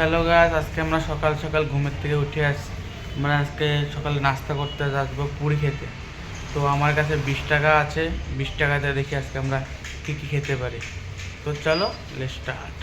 Hello গাছ আজকে আমরা সকাল সকাল ঘুমের থেকে উঠে আসছি। আমরা আজকে সকালে নাস্তা করতে আসব পুরি খেতে। তো আমার কাছে বিশ টাকা আছে, বিশ টাকাতে দেখি আজকে আমরা কী কী খেতে পারি। তো চলো লেট স্টার্ট